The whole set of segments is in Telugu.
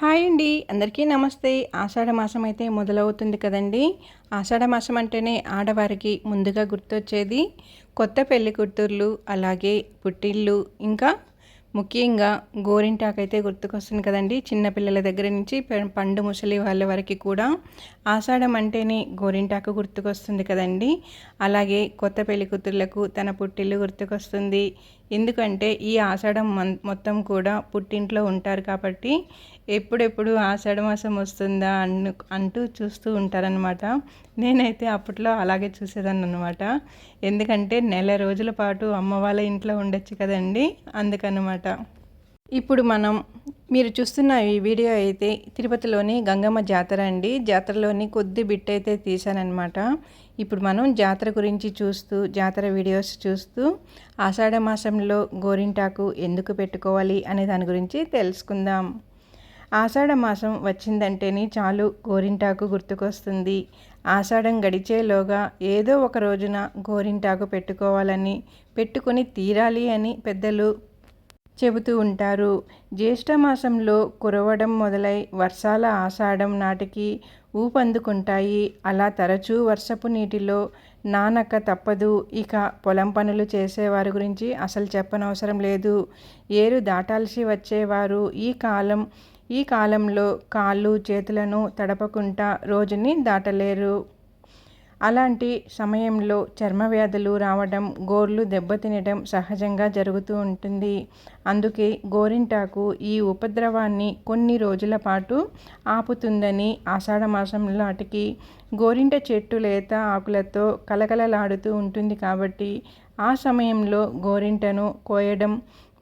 హాయ్ అండి. అందరికీ నమస్తే. ఆషాఢ మాసం అయితే మొదలవుతుంది కదండి. ఆషాఢ మాసం అంటేనే ఆడవారికి ముందుగా గుర్తొచ్చేది కొత్త పెళ్ళి కూతుర్లు అలాగే పుట్టిళ్ళు ఇంకా ముఖ్యంగా గోరింటాకు అయితే గుర్తుకొస్తుంది కదండి. చిన్నపిల్లల దగ్గర నుంచి పండు ముసలి వాళ్ళ వరకు కూడా ఆషాఢం అంటేనే గోరింటాకు గుర్తుకొస్తుంది కదండి. అలాగే కొత్త పెళ్ళి కూతుర్లకు తన పుట్టిల్లు గుర్తుకొస్తుంది. ఎందుకంటే ఈ ఆషాఢం మొత్తం కూడా పుట్టింట్లో ఉంటారు కాబట్టి ఎప్పుడెప్పుడు ఆషాఢ మాసం వస్తుందా అన్ను అంటూ చూస్తూ ఉంటారనమాట నేనైతే అప్పట్లో అలాగే చూసేదాన్ని అనమాట ఎందుకంటే నెల రోజుల పాటు అమ్మ వాళ్ళ ఇంట్లో ఉండొచ్చు కదండి అందుకనమాట ఇప్పుడు మనం మీరు చూస్తున్న ఈ వీడియో అయితే తిరుపతిలోని గంగమ్మ జాతర అండి. జాతరలోని కొద్ది బిట్ అయితే తీశానమాట ఇప్పుడు మనం జాతర గురించి చూస్తూ జాతర వీడియోస్ చూస్తూ ఆషాఢ మాసంలో గోరింటాకు ఎందుకు పెట్టుకోవాలి అనే దాని గురించి తెలుసుకుందాం. ఆషాఢ మాసం వచ్చిందంటేనే చాలు గోరింటాకు గుర్తుకొస్తుంది. ఆషాఢం గడిచేలోగా ఏదో ఒక రోజున గోరింటాకు పెట్టుకోవాలని పెట్టుకొని తీరాలి అని పెద్దలు చెబుతూ ఉంటారు. జ్యేష్ఠ మాసంలో కురవడం మొదలై వర్షాల ఆషాఢం నాటికి ఊపందుకుంటాయి. అలా తరచూ వర్షపు నీటిలో నానక తప్పదు. ఇక పొలం పనులు చేసేవారి గురించి అసలు చెప్పనవసరం లేదు. ఏరు దాటాల్సి వచ్చేవారు. ఈ కాలం ఈ కాలంలో కాళ్ళు చేతులను తడపకుండా రోజుని దాటలేరు. అలాంటి సమయంలో చర్మ వ్యాధులు రావడం గోర్లు దెబ్బతినడం సహజంగా జరుగుతూ ఉంటుంది. అందుకే గోరింటాకు ఈ ఉపద్రవాన్ని కొన్ని రోజుల పాటు ఆపుతుందని ఆషాఢ మాసం నాటికి గోరింట చెట్టు లేత ఆకులతో కలకలలాడుతూ ఉంటుంది కాబట్టి ఆ సమయంలో గోరింటను కోయడం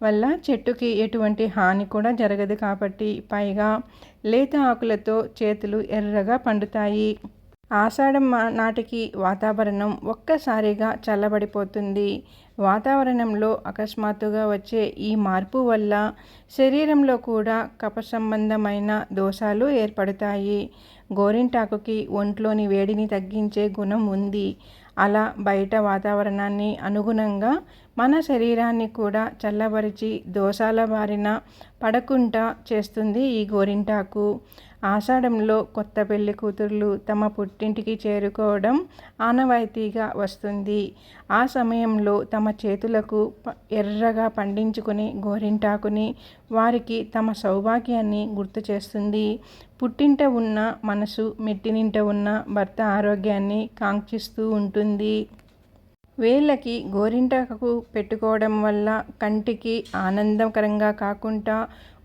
వల్ల చెట్టుకి ఎటువంటి హాని కూడా జరగదు కాబట్టి పైగా లేత ఆకులతో చేతులు ఎర్రగా పండుతాయి. ఆషాఢం నాటికి వాతావరణం ఒక్కసారిగా చల్లబడిపోతుంది. వాతావరణంలో అకస్మాత్తుగా వచ్చే ఈ మార్పు వల్ల శరీరంలో కూడా కప సంబంధమైన దోషాలు ఏర్పడతాయి. గోరింటాకుకి ఒంట్లోని వేడిని తగ్గించే గుణం ఉంది. అలా బయట వాతావరణాన్ని అనుగుణంగా మన శరీరాన్ని కూడా చల్లబరిచి దోషాల బారిన పడకుండా చేస్తుంది ఈ గోరింటాకు. ఆషాఢంలో కొత్త పెళ్ళి కూతుర్లు తమ పుట్టింటికి చేరుకోవడం ఆనవాయితీగా వస్తుంది. ఆ సమయంలో తమ చేతులకు ఎర్రగా పండించుకుని గోరింటాకుని వారికి తమ సౌభాగ్యాన్ని గుర్తు చేస్తుంది. పుట్టింట ఉన్న మనసు మెట్టినింట ఉన్న భర్త ఆరోగ్యాన్ని కాంక్షిస్తూ ఉంటుంది. వేళ్ళకి గోరింటాకు పెట్టుకోవడం వల్ల కంటికి ఆనందకరంగా కాకుండా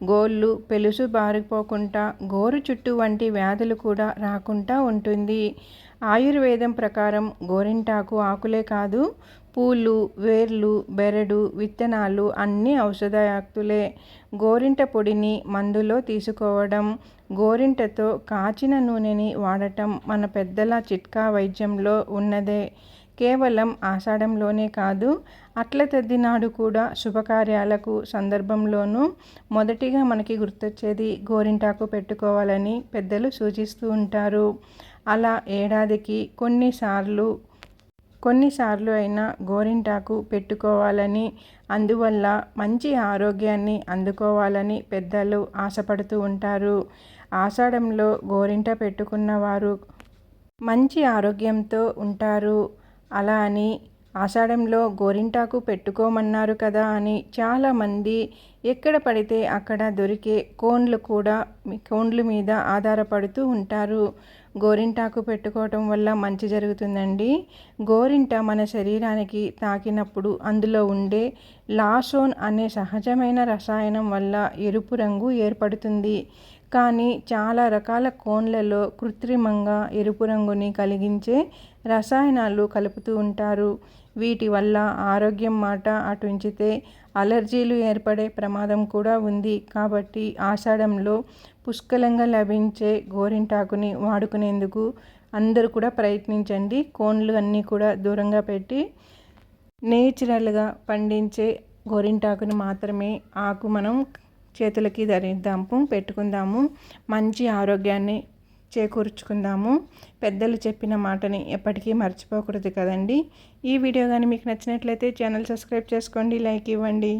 గోళ్ళు పెలుసు బారిపోకుండా గోరు చుట్టూ వంటి వ్యాధులు కూడా రాకుండా ఉంటుంది. ఆయుర్వేదం ప్రకారం గోరింటాకు ఆకులే కాదు పూలు వేర్లు బెరడు విత్తనాలు అన్నీ ఔషధయాక్తులే. గోరింట పొడిని మందులో తీసుకోవడం గోరింటతో కాచిన నూనెని వాడటం మన పెద్దల చిట్కా వైద్యంలో ఉన్నదే. కేవలం ఆషాఢంలోనే కాదు అట్ల తద్దినాడు కూడా శుభకార్యాలకు సందర్భంలోనూ మొదటిగా మనకి గుర్తొచ్చేది గోరింటాకు పెట్టుకోవాలని పెద్దలు సూచిస్తూ ఉంటారు. అలా ఏడాదికి కొన్నిసార్లు కొన్నిసార్లు అయినా గోరింటాకు పెట్టుకోవాలని అందువల్ల మంచి ఆరోగ్యాన్ని అందుకోవాలని పెద్దలు ఆశపడుతూ ఉంటారు. ఆషాఢంలో గోరింట పెట్టుకున్నవారు మంచి ఆరోగ్యంతో ఉంటారు. అలా అని ఆషాఢంలో గోరింటాకు పెట్టుకోమన్నారు కదా అని చాలామంది ఎక్కడ పడితే అక్కడ దొరికే కోన్లు కూడా కోన్లు మీద ఆధారపడుతూ ఉంటారు. గోరింటాకు పెట్టుకోవటం వల్ల మంచి జరుగుతుందండి. గోరింట మన శరీరానికి తాకినప్పుడు అందులో ఉండే లాసోన్ అనే సహజమైన రసాయనం వల్ల ఎరుపు రంగు ఏర్పడుతుంది. కానీ చాలా రకాల కోన్లలో కృత్రిమంగా ఎరుపు రంగుని కలిగించే రసాయనాలు కలుపుతూ ఉంటారు. వీటి వల్ల ఆరోగ్యం మాట అటుంచితే అలర్జీలు ఏర్పడే ప్రమాదం కూడా ఉంది. కాబట్టి ఆషాఢంలో పుష్కలంగా లభించే గోరింటాకుని వాడుకునేందుకు అందరూ కూడా ప్రయత్నించండి. కోన్లు అన్నీ కూడా దూరంగా పెట్టి నేచురల్గా పండించే గోరింటాకుని మాత్రమే ఆకు మనం చేతులకి ధరిద్దాము పెట్టుకుందాము మంచి ఆరోగ్యాన్ని చేకూర్చుకుందాము. పెద్దలు చెప్పిన మాటని ఎప్పటికీ మర్చిపోకూడదు కదండి. ఈ వీడియో కానీ మీకు నచ్చినట్లయితే ఛానల్ సబ్స్క్రైబ్ చేసుకోండి లైక్ ఇవ్వండి.